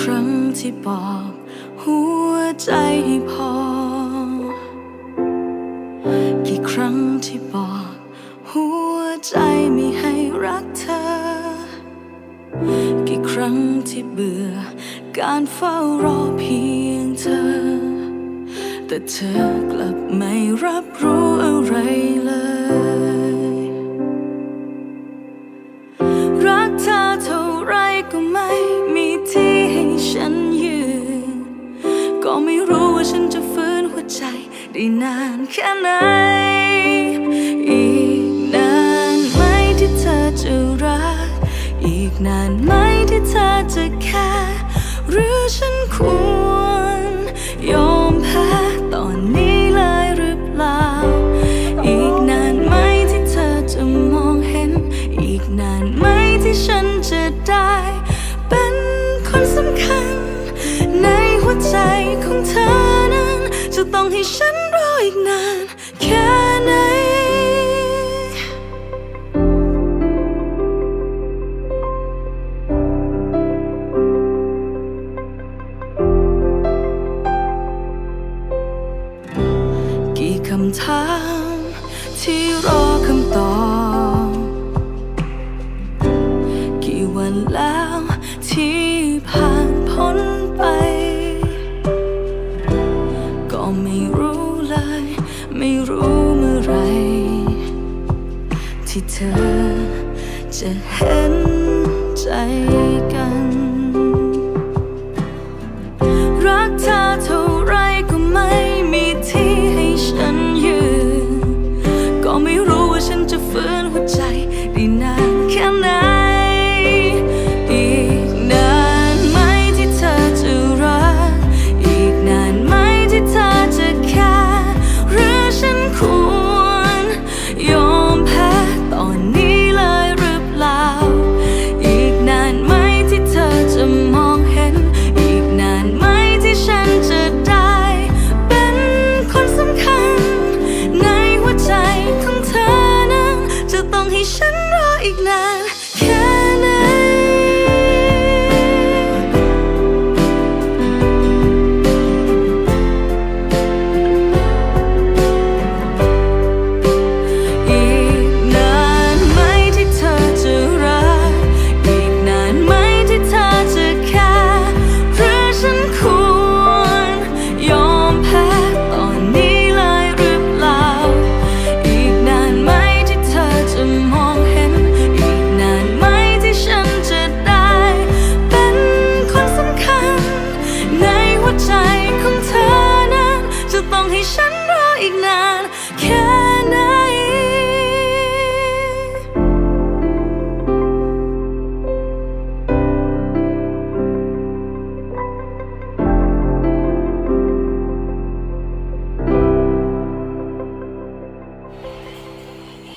ครั้งที่บอกหัวใจให้พอ กี่ครั้งที่บอกหัวใจไม่ให้รักเธอ กี่ครั้งที่เบื่อ การเฝ้ารอเพียงเธอ แต่เธอกลับไม่รับรู้อะไรเลยรักเธอเท่าไรก็ไม่ ฉันยืน ก็ไม่รู้ว่าฉันจะฟื้นหัวใจได้นานแค่ไหน อีกนานไหมที่เธอจะรัก อีกนานไหมที่เธอจะแค่หรือฉันควร องให้ฉันรออีกนานแค่ไหนกี่คำถามที่รอคำตอบ กี่วันแล้วที่ผ่านพ้น ไม่รู้เมื่อไร ที่เธอจะเห็นใจกัน